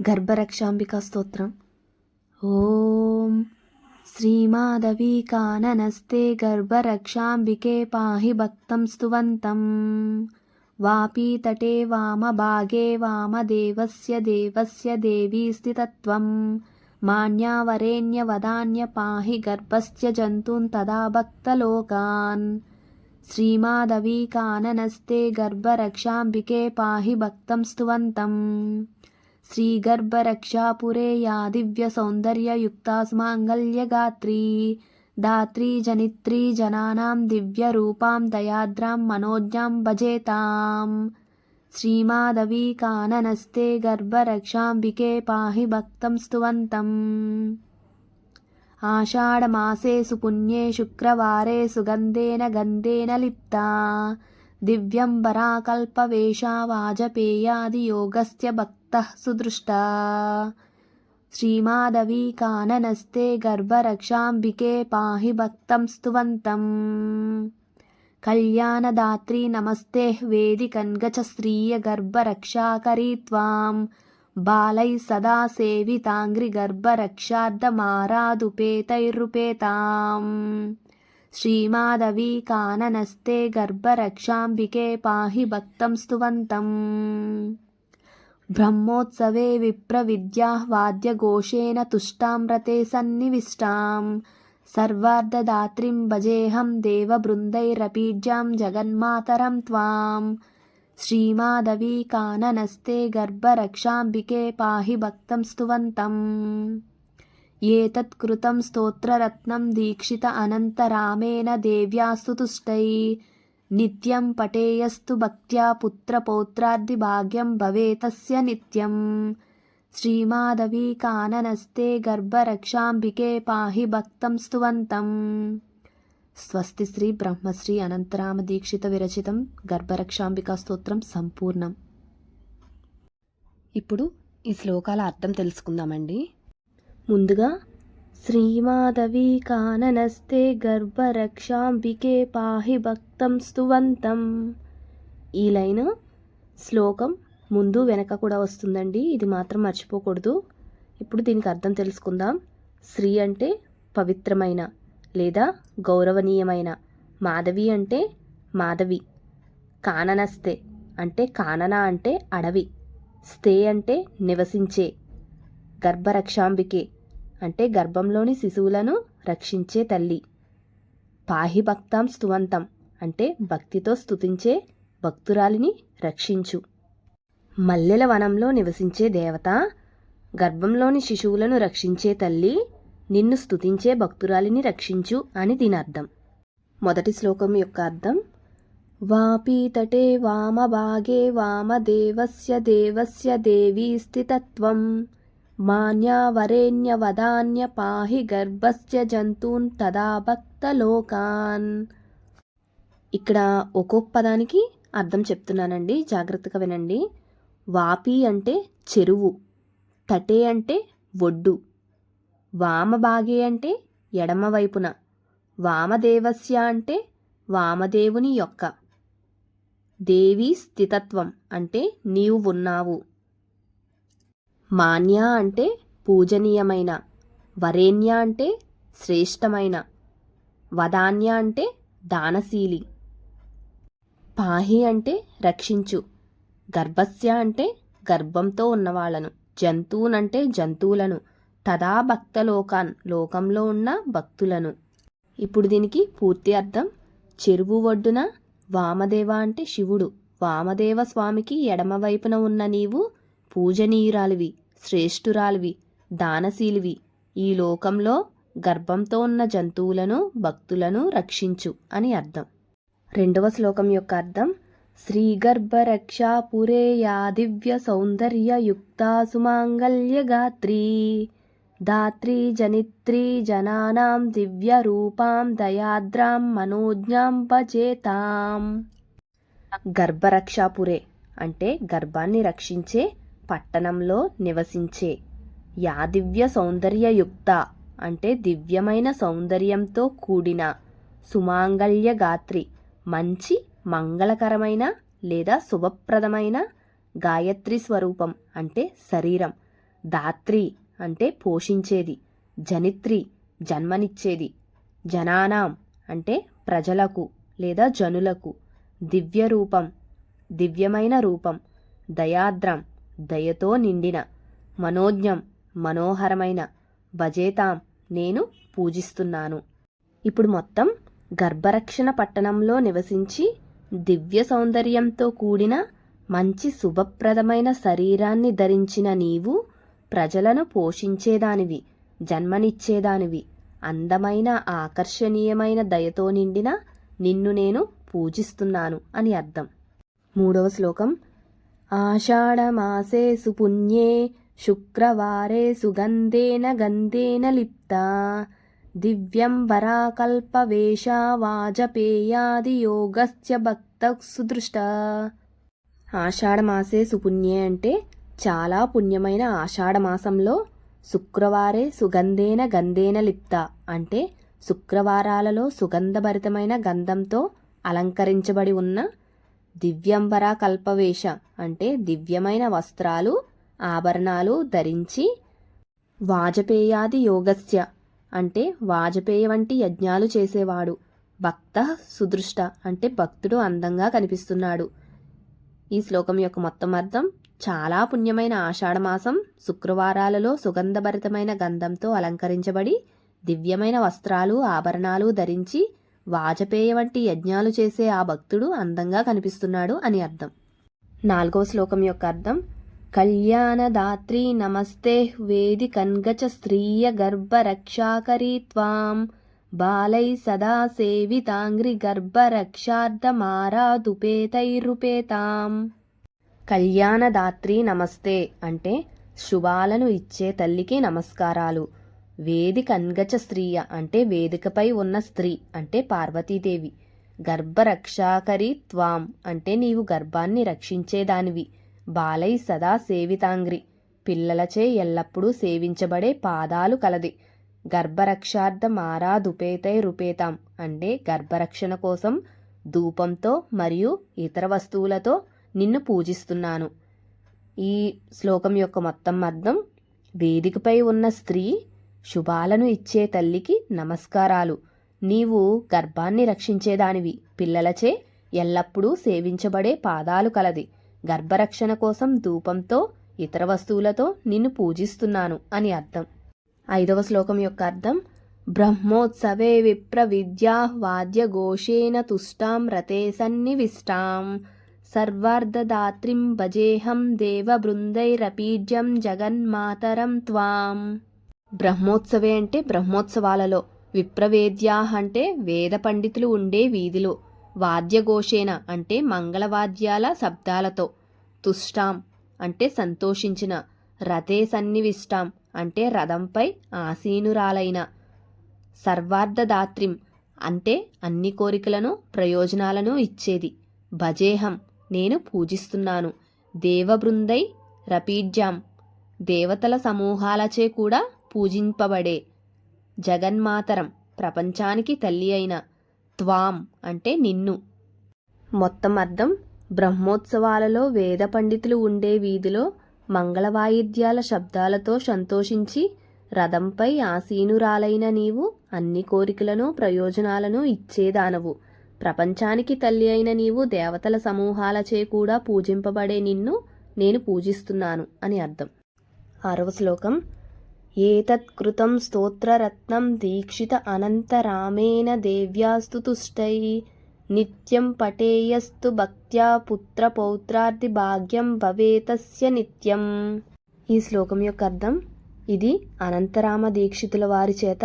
गर्भरक्षाम्बिकास्तोत्रम्। ॐ श्रीमाधविकाननस्ते गर्भरक्षाम्बिके पाहि भक्तं स्तुवन्तं वापीतटे वामभागे वामदेवस्य देवस्य देवी देवीस्ति मान्यावरेण्यवदान्य पाहि गर्भस्य जन्तून् तदा भक्तलोकान्। श्रीमाधवीकाननस्ते गर्भरक्षाम्बिके पाहि भक्तं स्तुवन्तम्। श्रीगर्भरक्षापुरे या दिव्यसौन्दर्ययुक्ता सुमाङ्गल्यगात्री दात्री जनित्री जनानां दिव्यरूपां दयाद्रां मनोज्ञां भजेताम् श्रीमाधवी काननस्ते गर्भरक्षाम्बिके पाहि भक्तं स्तुवन्तम् आषाढमासे सुपुण्ये शुक्रवारे सुगन्धेन गन्धेन लिप्ता दिव्यम्बराकल्पवेषा वाजपेयादियोगस्य भक्तः सुदृष्टा श्रीमाधवी काननस्ते गर्भरक्षाम्बिके पाहि भक्तं स्तुवन्तम् कल्याणदात्री नमस्ते वेदिकन्गचश्रियगर्भरक्षाकरी त्वां बालैः सदा सेविताङ्घ्रिगर्भरक्षार्धमारादुपेतैरुपेताम् శ్రీమాధవి కాననస్తే గర్భరక్షాంబికే పాహి భక్తం స్తువంతం బ్రహ్మోత్సవే విప్రవిద్యా వాద్యఘోషేణ తుష్టామృతే సన్నివిష్టాం సర్వార్ధదాత్రిం భజేహం దేవబృంदैరపీడ్యాం జగన్మాతరం త్వాం శ్రీమాధవి కాననస్తే గర్భరక్షాంబికే పాహి భక్తం స్తువంతం ఏతత్కృతం స్తోత్రరత్నం దీక్షిత అనంతరామేణ దేవ్యాస్తుతుష్టై నిత్యం పటేయస్తు భక్త్యా పుత్రపౌత్రాద్ది భాగ్యం భవేతస్య నిత్యం శ్రీమాధవీ కాననస్తే గర్భరక్షాంబికే పాహి భక్తం స్తువంతం స్వస్తి శ్రీ బ్రహ్మశ్రీ అనంతరామ దీక్షిత విరచితం గర్భరక్షాంబికా స్తోత్రం సంపూర్ణం ఇప్పుడు ఈ శ్లోకాల అర్థం తెలుసుకుందామండి. ముందుగా శ్రీమాధవి కాననస్తే గర్భరక్షాంబికే పాహి భక్తం స్తువంతం. ఈ లైన్ శ్లోకం ముందు వెనక కూడా వస్తుందండి. ఇది మాత్రం మర్చిపోకూడదు. ఇప్పుడు దీనికి అర్థం తెలుసుకుందాం. శ్రీ అంటే పవిత్రమైన లేదా గౌరవనీయమైన. మాధవి అంటే మాధవి. కాననస్తే అంటే కానన అంటే అడవి. స్తే అంటే నివసించే. గర్భరక్షాంబికే అంటే గర్భంలోని శిశువులను రక్షించే తల్లి. పాహి భక్తాం స్తువంతం అంటే భక్తితో స్తుతించే భక్తురాలిని రక్షించు. మల్లెల వనంలో నివసించే దేవత గర్భంలోని శిశువులను రక్షించే తల్లి నిన్ను స్తుతించే భక్తురాలిని రక్షించు అని దీని అర్థం మొదటి శ్లోకం యొక్క అర్థం వాపీతటే వామభాగే వామదేవస్య దేవస్య దేవీ స్థితత్వం మాన్యావరేణ్యవదాన్య పాహి గర్భస్య జంతూన్ తదా భక్తలోకాన్ ఇక్కడ ఒక్కొక్క పదానికి అర్థం చెప్తున్నానండి జాగ్రత్తగా వినండి. వాపి అంటే చెరువు తటే అంటే ఒడ్డు వామభాగే అంటే ఎడమ వైపున వామదేవస్య అంటే వామదేవుని యొక్క. దేవి స్థితత్వం అంటే నీవు ఉన్నావు. మాన్య అంటే పూజనీయమైన వరేణ్య అంటే శ్రేష్టమైన వదాన్య అంటే దానశీలి. పాహి అంటే రక్షించు గర్భస్య అంటే గర్భంతో ఉన్నవాళ్ళను జంతువునంటే జంతువులను తదా భక్తలోకాన్ లోకంలో ఉన్న భక్తులను. ఇప్పుడు దీనికి పూర్తి అర్థం. చెరువు ఒడ్డున వామదేవ అంటే శివుడు వామదేవ స్వామికి ఎడమవైపున ఉన్న నీవు పూజనీయురాలివి. శ్రేష్ఠురాలివి దానశీలివి. ఈ లోకంలో గర్భంతో ఉన్న జంతువులను భక్తులను రక్షించు అని అర్థం. రెండవ శ్లోకం యొక్క అర్థం శ్రీగర్భరక్షాపురే యా దివ్య సౌందర్యయుక్తా సుమాంగల్యగాత్రీ దాత్రీ జనిత్రీ జనానాం దివ్యరూపాం దయాద్రాం మనోజ్ఞాం భజేతాం. గర్భరక్షాపురే అంటే గర్భాన్ని రక్షించే పట్టణంలో నివసించే. యాదివ్య సౌందర్యయుక్త అంటే దివ్యమైన సౌందర్యంతో కూడిన సుమాంగళ్య గాత్రి మంచి మంగళకరమైన లేదా శుభప్రదమైన గాయత్రి స్వరూపం అంటే శరీరం. దాత్రి అంటే పోషించేది జనిత్రి జన్మనిచ్చేది. జనానాం అంటే ప్రజలకు లేదా జనులకు. దివ్య రూపం దివ్యమైన రూపం. దయాద్రం దయతో నిండిన మనోజ్ఞం మనోహరమైన భజేతాం నేను పూజిస్తున్నాను. ఇప్పుడు మొత్తం గర్భరక్షణ పట్టణంలో నివసించి దివ్య సౌందర్యంతో కూడిన మంచి శుభప్రదమైన శరీరాన్ని ధరించిన నీవు ప్రజలను పోషించేదానివి జన్మనిచ్చేదానివి. అందమైన ఆకర్షణీయమైన దయతో నిండిన నిన్ను నేను పూజిస్తున్నాను అని అర్థం. మూడవ శ్లోకం ఆషాఢమాసే సుపుణ్యే శుక్రవారే సుగంధేన గంధేన లిప్తా దివ్యంబరాకల్పవేషా వాజపేయాది యోగస్య భక్త సుదృష్ట ఆషాఢమాసే సుపుణ్యే అంటే చాలా పుణ్యమైన ఆషాఢమాసంలో శుక్రవారే సుగంధేన గంధేన లిప్త అంటే శుక్రవారాలలో సుగంధభరితమైన గంధంతో అలంకరించబడి ఉన్న దివ్యంబర కల్పవేష అంటే దివ్యమైన వస్త్రాలు ఆభరణాలు ధరించి వాజపేయాది యోగస్య అంటే వాజపేయ వంటి యజ్ఞాలు చేసేవాడు. భక్త సుదృష్ట అంటే భక్తుడు అందంగా కనిపిస్తున్నాడు. ఈ శ్లోకం యొక్క మొత్తం అర్థం చాలా పుణ్యమైన ఆషాఢమాసం శుక్రవారాలలో సుగంధభరితమైన గంధంతో అలంకరించబడి దివ్యమైన వస్త్రాలు ఆభరణాలు ధరించి వాజపేయ వంటి యజ్ఞాలు చేసే ఆ భక్తుడు అందంగా కనిపిస్తున్నాడు అని అర్థం. నాలుగవ శ్లోకం యొక్క అర్థం కళ్యాణదాత్రి నమస్తే వేది కన్గచ స్త్రీయ గర్భరక్షాకరీ త్వాం బాలై సదా సేవితాంగ్రి గర్భరక్షార్థమారాదుపేతైరుపేతాం కళ్యాణదాత్రి నమస్తే అంటే శుభాలను ఇచ్చే తల్లికి నమస్కారాలు వేదిక అన్గచ స్త్రీయ అంటే వేదికపై ఉన్న స్త్రీ అంటే పార్వతీదేవి. గర్భరక్షాకరి త్వాం అంటే నీవు గర్భాన్ని రక్షించేదానివి. బాలై సదా సేవితాంగ్రి. పిల్లలచే ఎల్లప్పుడూ సేవించబడే పాదాలు కలది. గర్భరక్షార్థం ఆరాధుపేతై రుపేతాం అంటే గర్భరక్షణ కోసం ధూపంతో మరియు ఇతర వస్తువులతో నిన్ను పూజిస్తున్నాను. ఈ శ్లోకం యొక్క మొత్తం అర్థం వేదికపై ఉన్న స్త్రీ శుభాలను ఇచ్చే తల్లికి నమస్కారాలు. నీవు గర్భాన్ని రక్షించేదానివి. పిల్లలచే ఎల్లప్పుడూ సేవించబడే పాదాలు కలది. గర్భరక్షణ కోసం ధూపంతో ఇతర వస్తువులతో నిన్ను పూజిస్తున్నాను అని అర్థం. ఐదవ శ్లోకం యొక్క అర్థం బ్రహ్మోత్సవే విప్ర విద్యా వాద్యఘోషేణ తుష్టాం రతే సన్నివిష్టాం. సర్వార్ధదాత్రిం భజేహం దేవబృందైరపీజ్యం జగన్మాతరం త్వాం. బ్రహ్మోత్సవే అంటే బ్రహ్మోత్సవాలలో విప్రవేద్యా అంటే వేద పండితులు ఉండే వీధిలో వాద్యఘోషేన అంటే మంగళవాద్యాల శబ్దాలతో తుష్టాం అంటే సంతోషించిన రథే సన్నివిష్టాం అంటే రథంపై ఆసీనురాలైన సర్వార్ధదాత్రిం అంటే అన్ని కోరికలను ప్రయోజనాలను ఇచ్చేది. భజేహం నేను పూజిస్తున్నాను. దేవబృందై రపీడ్జాం. దేవతల సమూహాలచే కూడా పూజింపబడే జగన్మాతరం ప్రపంచానికి తల్లి అయిన త్వాం అంటే నిన్ను. మొత్తం అర్థం బ్రహ్మోత్సవాలలో వేద పండితులు ఉండే వీధిలో మంగళవాయిద్యాల శబ్దాలతో సంతోషించి రథంపై ఆసీనురాలైన నీవు అన్ని కోరికలను ప్రయోజనాలను ఇచ్చేదానవు. ప్రపంచానికి తల్లి అయిన నీవు దేవతల సమూహాలచే కూడా పూజింపబడే నిన్ను నేను పూజిస్తున్నాను అని అర్థం. ఆరవ శ్లోకం ఏతత్కృతం స్తోత్రరత్నం దీక్షిత అనంతరామేణ దేవ్యాస్తు తుష్టై నిత్యం పటేయస్తు భక్త్యా పుత్రపౌత్రార్ది భాగ్యం భవేతస్య నిత్యం ఈ శ్లోకం యొక్క అర్థం ఇది అనంతరామ దీక్షితుల వారి చేత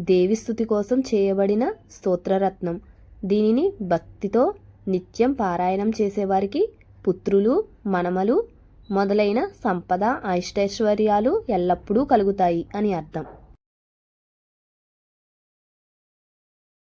దేవిస్థుతి కోసం చేయబడిన స్తోత్రరత్నం. దీనిని భక్తితో నిత్యం పారాయణం చేసేవారికి పుత్రులు మనమలు మొదలైన సంపద ఐష్టైశ్వర్యాలు ఎల్లప్పుడూ కలుగుతాయి అని అర్థం.